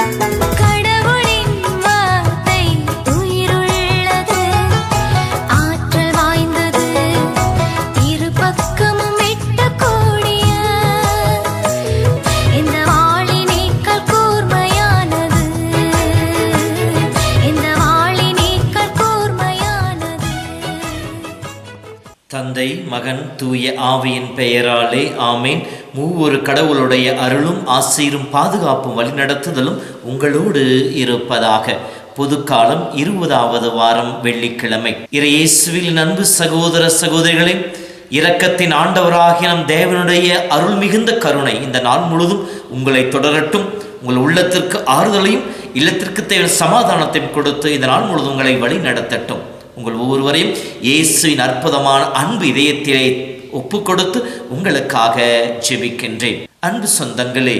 Kar தந்தை மகன் தூய ஆவியின் பெயராலே ஆமேன். மூவொரு கடவுளுடைய அருளும் ஆசீரும் பாதுகாப்பும் வழிநடத்துதலும் உங்களோடு இருப்பதாக. பொதுக்காலம் இருபதாவது வாரம் வெள்ளிக்கிழமை. இறையேசுவில் அன்பு சகோதர சகோதரிகளே இரக்கத்தின் ஆண்டவராகிய நம் தேவனுடைய அருள் மிகுந்த கருணை இந்த நாள் முழுதும் உங்களை தொடரட்டும். உங்கள் உள்ளத்திற்கு ஆறுதலையும் இல்லத்திற்கு தேவையான சமாதானத்தையும் கொடுத்து இந்த நாள் முழுதும் உங்களை வழி நடத்தட்டும் உங்கள் ஒவ்வொருவரையும் இயேசுவின் அற்புதமான அன்பு இதயத்திலே ஒப்பு கொடுத்து உங்களுக்காக ஜெபிக்கின்றேன். அன்பு சொந்தங்களே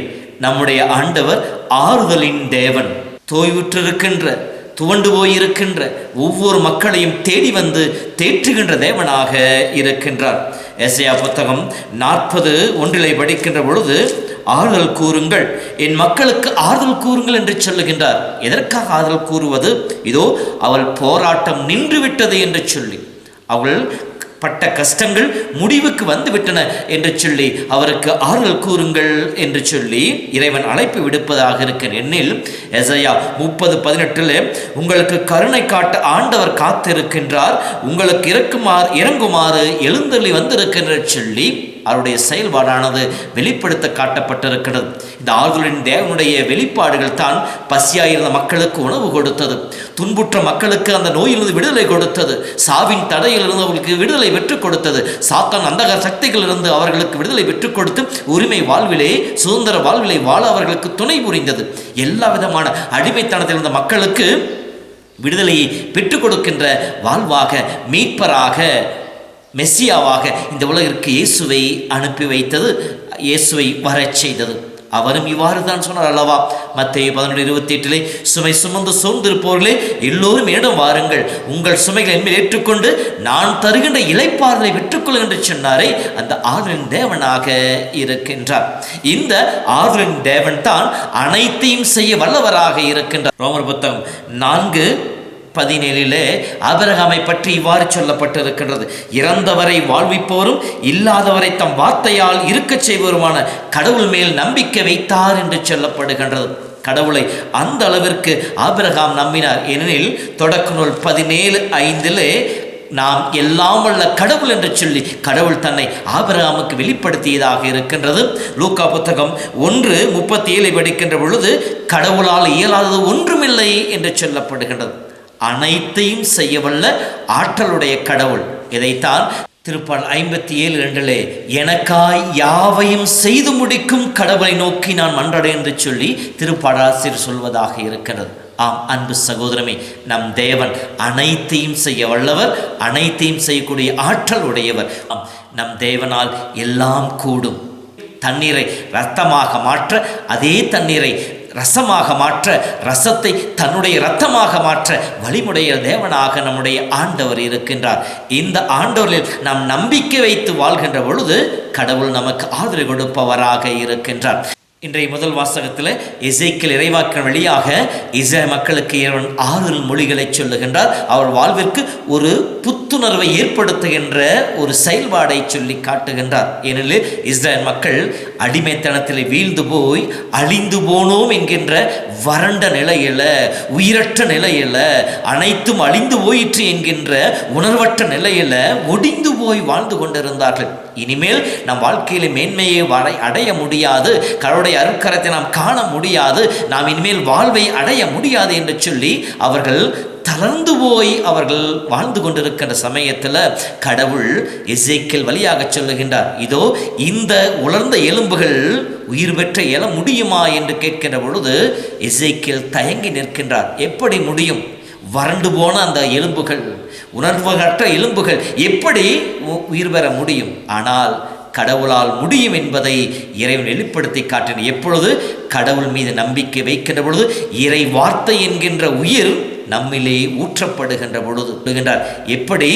நம்முடைய ஆண்டவர் ஆறுதலின் தேவன். தோய்வுற்றிருக்கின்ற துவண்டு போயிருக்கின்ற ஒவ்வொரு மக்களையும் தேடி வந்து தேற்றுகின்ற தேவனாக இருக்கின்றார். எஸ்ஐயா புத்தகம் நாற்பது ஒன்றிலை படிக்கின்ற பொழுது ஆறுதல் கூறுங்கள். என் மக்களுக்கு ஆறுதல் கூறுங்கள் என்று சொல்லுகின்றார். எதற்காக ஆறுதல் கூறுவது? இதோ அவள் போராட்டம் நின்றுவிட்டது என்று சொல்லி. அவள் பட்ட கஷ்டங்கள் முடிவுக்கு வந்துவிட்டன என்று சொல்லி அவருக்கு ஆறுதல் கூறுங்கள் என்று சொல்லி இறைவன் அழைப்பு விடுப்பதாக இருக்க எண்ணில் எசையா முப்பது பதினெட்டில் உங்களுக்கு கருணை காட்ட ஆண்டவர் காத்திருக்கின்றார் உங்களுக்கு இறக்குமாறு இறங்குமாறு எழுந்தள்ளி வந்திருக்கின்ற சொல்லி அவருடைய செயல்பாடானது வெளிப்படுத்த காட்டப்பட்டிருக்கிறது. இந்த ஆறுதலின் தேவனுடைய வெளிப்பாடுகள் தான் பசியாயிருந்த மக்களுக்கு உணவு கொடுத்தது. துன்புற்ற மக்களுக்கு அந்த நோயிலிருந்து விடுதலை கொடுத்தது. சாவின் தடையிலிருந்து அவர்களுக்கு விடுதலை பெற்றுக் கொடுத்தது. சாத்தான் அந்தக சக்திகளிலிருந்து அவர்களுக்கு விடுதலை பெற்றுக் கொடுத்து உரிமை வாழ்விலே சுதந்திர வாழ்விலே வாழ அவர்களுக்கு துணை புரிந்தது. எல்லா விதமான அடிமைத்தனத்தில் இருந்த மக்களுக்கு விடுதலையை பெற்றுக் கொடுக்கின்ற வாழ்வாக மீட்பராக மெஸ்ஸியாவாக இந்த உலகிற்கு இயேசுவை அனுப்பி வைத்தது இயேசுவை வரச் செய்தது. அவரும் இவ்வாறு தான் சொன்னார் அல்லவா? மத்திய பதினொன்று இருபத்தி எட்டிலே சுமை சுமந்து சோர்ந்திருப்பவர்களே எல்லோரும் என்னிடம் வாருங்கள். உங்கள் சுமைகளை என்மேல் ஏற்றுக்கொண்டு நான் தருகின்ற இலைப்பாறுதலை பெற்றுக்கொள்ளுங்கள் என்று சொன்னாரே அந்த ஆறுதலின் தேவனாக இருக்கின்றார். இந்த ஆறுதலின் தேவன் தான் அனைத்தையும் செய்ய வல்லவராக இருக்கின்றார். ரோமர் புத்தகம் நான்கு பதினேழிலே ஆபரகாமை பற்றி இவ்வாறு சொல்லப்பட்டிருக்கின்றது. இறந்தவரை வாழ்விப்போரும் இல்லாதவரை தம் வார்த்தையால் இருக்கச் செய்வருமான கடவுள் மேல் நம்பிக்கை வைத்தார் என்று சொல்லப்படுகின்றது. கடவுளை அந்த அளவிற்கு ஆபிரகாம் நம்பினார். ஏனெனில் தொடக்க நூல் பதினேழு ஐந்திலே நாம் எல்லாம் உள்ள கடவுள் என்று சொல்லி கடவுள் தன்னை ஆபிரகாமுக்கு வெளிப்படுத்தியதாக இருக்கின்றது. லூக்கா புத்தகம் ஒன்று முப்பத்தி ஏழை படிக்கின்ற பொழுது கடவுளால் இயலாதது ஒன்றுமில்லை என்று சொல்லப்படுகின்றது. அனைத்தையும் செய்யவல்ல ஆற்றலுடைய கடவுள். இதைத்தான் திருப்பால் ஐம்பத்தி ஏழு ரெண்டிலே எனக்காய் யாவையும் செய்து முடிக்கும் கடவுளை நோக்கி நான் மன்றடை என்று சொல்லி திருப்பாடாசிரியர் சொல்வதாக இருக்கிறது. ஆம் அன்பு சகோதரமே நம் தேவன் அனைத்தையும் செய்ய வல்லவர் அனைத்தையும் செய்யக்கூடிய ஆற்றல் உடையவர். ஆம், நம் தேவனால் எல்லாம் கூடும். தண்ணீரை ரத்தமாக மாற்ற அதே தண்ணீரை ரசமாக மாற்ற ரசத்தை தன்னுடைய இரத்தமாக மாற்ற வழிமுடைய தேவனாக நம்முடைய ஆண்டவர் இருக்கின்றார். இந்த ஆண்டவரில் நாம் நம்பிக்கை வைத்து வாழ்கின்ற பொழுது கடவுள் நமக்கு ஆதரவு கொடுப்பவராக இருக்கின்றார். இன்றைய முதல் வாசகத்தில் இசைக்கில் இறைவாக்கின் வழியாக இசை மக்களுக்கு இறைவன் ஆறு மொழிகளை சொல்லுகின்றார். அவர் வாழ்விற்கு ஒரு புத்துணர்வை ஏற்படுத்துகின்ற ஒரு செயல்பாடை சொல்லி காட்டுகின்றார். ஏனெனில் இஸ்ரேல் மக்கள் அடிமைத்தனத்தில் வீழ்ந்து போய் அழிந்து போனோம் என்கின்ற வறண்ட நிலையில் உயிரற்ற நிலையில் அனைத்தும் அழிந்து போயிற்று என்கின்ற உணர்வற்ற நிலையில் ஒடிந்து போய் வாழ்ந்து கொண்டிருந்தார்கள். இனிமேல் நம் வாழ்க்கையில மேன்மையை வரை அடைய முடியாது. கடவுளுடைய அருட்கரத்தை நாம் காண முடியாது. நாம் இனிமேல் வாழ்வை அடைய முடியாது என்று சொல்லி அவர்கள் தளர்ந்து போய் அவர்கள் வாழ்ந்து கொண்டிருக்கின்ற சமயத்தில் கடவுள் இசைக்கில் வழியாக சொல்லுகின்றார் இதோ இந்த உலர்ந்த எலும்புகள் உயிர் பெற்ற எழ முடியுமா? என்று கேட்கின்ற பொழுது இசைக்கில் தயங்கி நிற்கின்றார் எப்படி முடியும்? வறண்டு போன அந்த எலும்புகள் உணர்வகற்ற எலும்புகள் எப்படி உ- உயிர் பெற முடியும்? ஆனால் கடவுளால் முடியும் என்பதை இறைவன் வெளிப்படுத்தி காட்டின எப்பொழுது? கடவுள் மீது நம்பிக்கை வைக்கின்ற பொழுது இறை வார்த்தை என்கின்ற உயிர் நம்மிலே ஊற்றப்படுகின்ற பொழுது விடுகின்றார் எப்படி?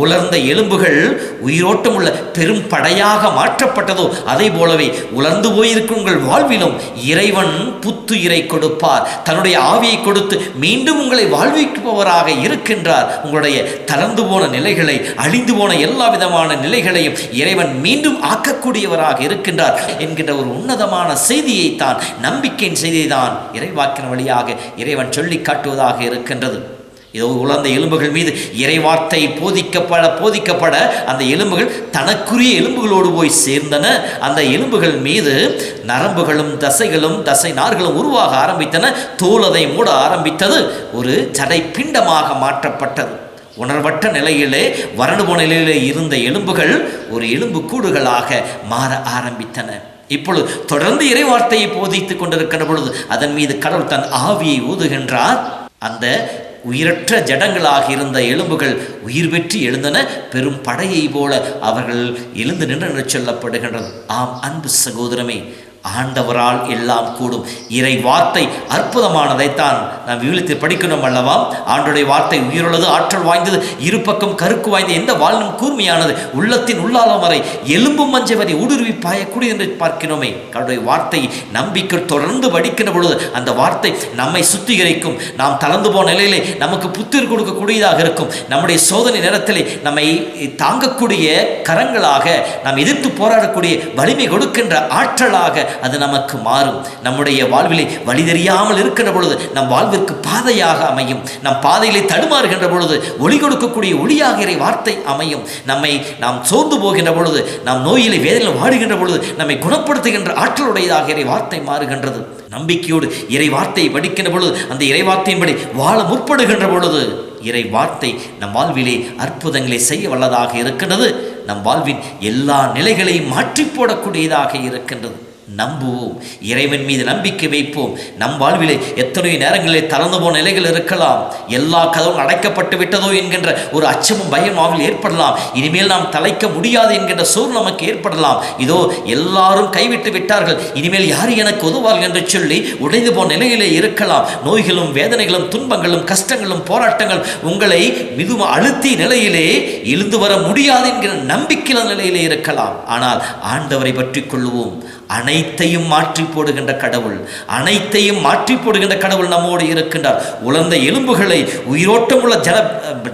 உலர்ந்த எலும்புகள் உயிரோட்டம் உள்ள பெரும் படையாக மாற்றப்பட்டதோ அதே போலவே உலர்ந்து போயிருக்கும் உங்கள் வாழ்விலும் இறைவன் புத்துயிரை கொடுப்பார். தன்னுடைய ஆவியை கொடுத்து மீண்டும் உங்களை வாழ்விப்பவராக இருக்கின்றார். உங்களுடைய தளர்ந்து போன நிலைகளை அழிந்து போன எல்லா விதமான நிலைகளையும் இறைவன் மீண்டும் ஆக்கக்கூடியவராக இருக்கின்றார் என்கின்ற ஒரு உன்னதமான செய்தியை தான் நம்பிக்கையின் செய்தியை தான் இறைவாக்கின் வழியாக இறைவன் சொல்லி காட்டுவதாக இருக்கின்றது இதோ அந்த எலும்புகள் மீது இறைவார்த்தை போதிக்கப்பட போதிக்கப்பட அந்த எலும்புகள் தனக்குரிய எலும்புகளோடு போய் சேர்ந்தன. அந்த எலும்புகள் மீது நரம்புகளும் தசைகளும் தசை நார்களும் உருவாக ஆரம்பித்தன. தோலதை மூட ஆரம்பித்தது. ஒரு சடை பிண்டமாக மாற்றப்பட்டது. உணர்வற்ற நிலையிலே வறண்டுபோன நிலையிலே இருந்த எலும்புகள் ஒரு எலும்பு கூடுகளாக மாற ஆரம்பித்தன. இப்பொழுது தொடர்ந்து இறைவார்த்தையை போதித்துக் கொண்டிருக்கின்ற பொழுது அதன் மீது கடவுள் தன் ஆவியை ஊதுகின்றார். அந்த உயிரற்ற ஜடங்களாக இருந்த எலும்புகள் உயிர் பெற்று எழுந்தன. பெரும் படையை போல அவர்கள் எழுந்து நின்று என்று சொல்லப்படுகின்றது ஆம் அன்பு சகோதரமே ஆண்டவரால் எல்லாம் கூடும். இறை வார்த்தை அற்புதமானதைத்தான் நாம் விவிலியத்தில் படிக்கணும் அல்லவா? ஆண்டுடைய வார்த்தை உயிருள்ளது ஆற்றல் வாய்ந்தது இரு பக்கம் கருக்கு வாய்ந்த எந்த வாழ்நும் கூர்மையானது உள்ளத்தின் உள்ளாலம் வரை எலும்பும் மஞ்சை வரை ஊடுருவி பாயக்கூடிய என்று பார்க்கிறோமே. கடவுளுடைய வார்த்தை நம்பிக்கை தொடர்ந்து படிக்கிற பொழுது அந்த வார்த்தை நம்மை சுத்திகரிக்கும். நாம் தளர்ந்து போன நிலையிலே நமக்கு புத்திர் கொடுக்கக்கூடியதாக இருக்கும். நம்முடைய சோதனை நேரத்திலே நம்மை தாங்கக்கூடிய கரங்களாக நாம் எதிர்த்து போராடக்கூடிய வலிமை கொடுக்கின்ற ஆற்றலாக அது நமக்கு மாறும். நம்முடைய வாழ்விலே வழி தெரியாமல் இருக்கின்ற பொழுது நம் வாழ்விற்கு பாதையாக அமையும். நம் பாதையிலே தடுமாறுகின்ற பொழுது ஒளி கொடுக்கக்கூடிய ஒளியாக இறை வார்த்தை அமையும். நம்மை நாம் சோர்ந்து போகின்ற பொழுது நாம் நோயிலே வேதனையில் வாடுகின்ற பொழுது நம்மை குணப்படுத்துகின்ற ஆற்றலுடையதாக இறை வார்த்தை மாறுகின்றது. நம்பிக்கையோடு இறை வார்த்தையை படிக்கின்ற பொழுது அந்த இறை வார்த்தையின்படி வாழ முற்படுகின்ற பொழுது இறை வார்த்தை நம் வாழ்விலே அற்புதங்களை செய்ய வல்லதாக இருக்கின்றது. நம் வாழ்வின் எல்லா நிலைகளையும் மாற்றி போடக்கூடியதாக இருக்கின்றது. நம்புவோம். இறைவன் மீது நம்பிக்கை வைப்போம். நம் வாழ்விலே எத்தனை நேரங்களில் தளர்ந்து போன நிலைகள் இருக்கலாம். எல்லா கதவும் அடைக்கப்பட்டு விட்டதோ என்கின்ற ஒரு அச்சமும் பயம் ஆவில் ஏற்படலாம். இனிமேல் நாம் தலைக்க முடியாது என்கின்ற சூழ் நமக்கு ஏற்படலாம். இதோ எல்லாரும் கைவிட்டு விட்டார்கள். இனிமேல் யார் எனக்கு உதவார்கள் என்று சொல்லி உடைந்து போன நிலையிலே இருக்கலாம். நோய்களும் வேதனைகளும் துன்பங்களும் கஷ்டங்களும் போராட்டங்கள் உங்களை மிகவும் அழுத்திய நிலையிலே எழுந்து வர முடியாது என்கிற நம்பிக்கையில நிலையிலே இருக்கலாம். ஆனால் ஆண்டவரை பற்றி கொள்ளுவோம். அனைத்தையும் மாற்றி போடுகின்ற கடவுள் அனைத்தையும் மாற்றி போடுகின்ற கடவுள் நம்மோடு இருக்கின்றார். உலர்ந்த எலும்புகளை உயிரோட்டமுள்ள ஜன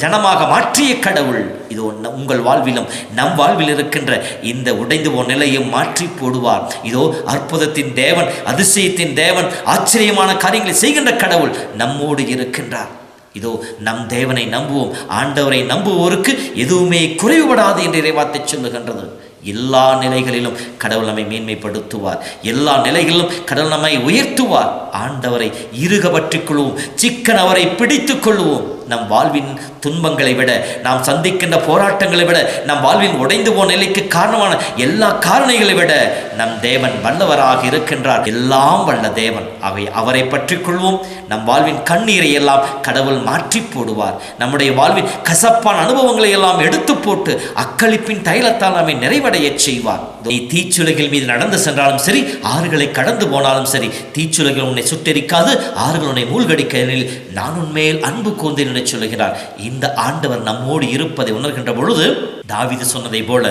ஜனமாக மாற்றிய கடவுள் இது உங்கள் வாழ்விலும் நம் வாழ்வில் இருக்கின்ற இந்த உடைந்து போன நிலையும் மாற்றி போடுவார். இதோ அற்புதத்தின் தேவன் அதிசயத்தின் தேவன் ஆச்சரியமான காரியங்களை செய்கின்ற கடவுள் நம்மோடு இருக்கின்றார். இதோ நம் தேவனை நம்புவோம் ஆண்டவரை நம்புவோருக்கு எதுவுமே குறைவுபடாது என்று இறைவாத்தை சொல்லுகின்றது. எல்லா நிலைகளிலும் கடவுள் நம்மை மேன்மைப்படுத்துவார். எல்லா நிலைகளிலும் கடவுள் நம்மை உயர்த்துவார். ஆண்டவரை இருக பற்றிக் கொள்வோம். சிக்கன் அவரை பிடித்துக் கொள்வோம். நம் வாழ்வின் துன்பங்களை விட நாம் சந்திக்கின்ற போராட்டங்களை விட நம் வாழ்வின் உடைந்து போன நிலைக்கு காரணமான எல்லா காரணிகளை விட நம் தேவன் வல்லவராக இருக்கின்றார். எல்லாம் வல்ல தேவன். அவை அவரை பற்றி கொள்வோம். நம் வாழ்வின் கண்ணீரை எல்லாம் கடவுள் மாற்றி போடுவார். நம்முடைய வாழ்வின் கசப்பான அனுபவங்களை எல்லாம் எடுத்து போட்டு அக்களிப்பின் தைலத்தால் நம்மை நிறைவடையச் செய்வார். நீ தீச்சுலகில் மீது நடந்து சென்றாலும் சரி ஆறுகளை கடந்து போனாலும் சரி தீச்சுலகில் உன்னை சுட்டெரிக்காது ஆறுகள் உன்னை மூழ்கடிக்க நான் உன்மேல் அன்பு கூர்ந்தேன் என்று சொல்லுகிறார். இந்த ஆண்டவர் நம்மோடு இருப்பதை உணர்கின்ற பொழுது தாவிது சொன்னதை போல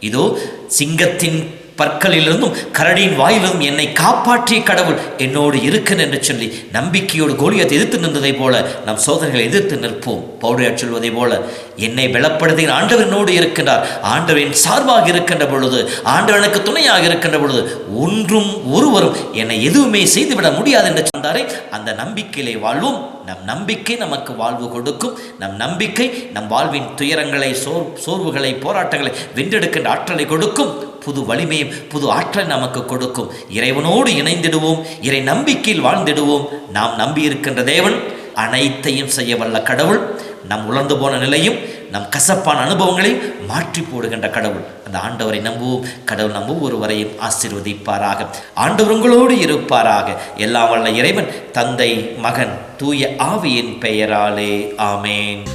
இதோ சிங்கத்தின் பற்களிலிருந்தும் கரடியின் வாயிலிருந்தும் என்னை காப்பாற்றிய கடவுள் என்னோடு இருக்கன் என்று சொல்லி நம்பிக்கையோடு கோலியத்தை எதிர்த்து நின்றதை போல நம் சோதனைகளை எதிர்த்து நிற்போம். பௌடையார் சொல்வதை போல என்னை பலப்படுத்துகிற ஆண்டவனோடு இருக்கின்றார். ஆண்டவரின் சார்பாக இருக்கின்ற பொழுது ஆண்டவனுக்கு துணையாக இருக்கின்ற பொழுது ஒன்றும் ஒருவரும் என்னை எதுவுமே செய்துவிட முடியாது என்று சொன்னாரே. அந்த நம்பிக்கையிலே வாழ்வோம். நம் நம்பிக்கை நமக்கு வாழ்வு கொடுக்கும். நம் நம்பிக்கை நம் வாழ்வின் துயரங்களை சோர் சோர்வுகளை போராட்டங்களை வென்றெடுக்கின்ற ஆற்றலை கொடுக்கும். புது வலிமையும் புது ஆற்றல் நமக்கு கொடுக்கும். இறைவனோடு இணைந்திடுவோம் இறை நம்பிக்கையில் வாழ்ந்திடுவோம். நாம் நம்பியிருக்கின்ற தேவன் அனைத்தையும் செய்ய வல்ல கடவுள். நம் உலர்ந்து போன நிலையும் நம் கசப்பான அனுபவங்களையும் மாற்றி போடுகின்ற கடவுள். அந்த ஆண்டவரை நம்புவோம். கடவுள் நம்ப ஒருவரையும் ஆசீர்வதிப்பாராக. ஆண்டவர் உங்களோடு இருப்பாராக. எல்லாம் வல்ல இறைவன் தந்தை மகன் தூய ஆவியின் பெயராலே. ஆமேன்.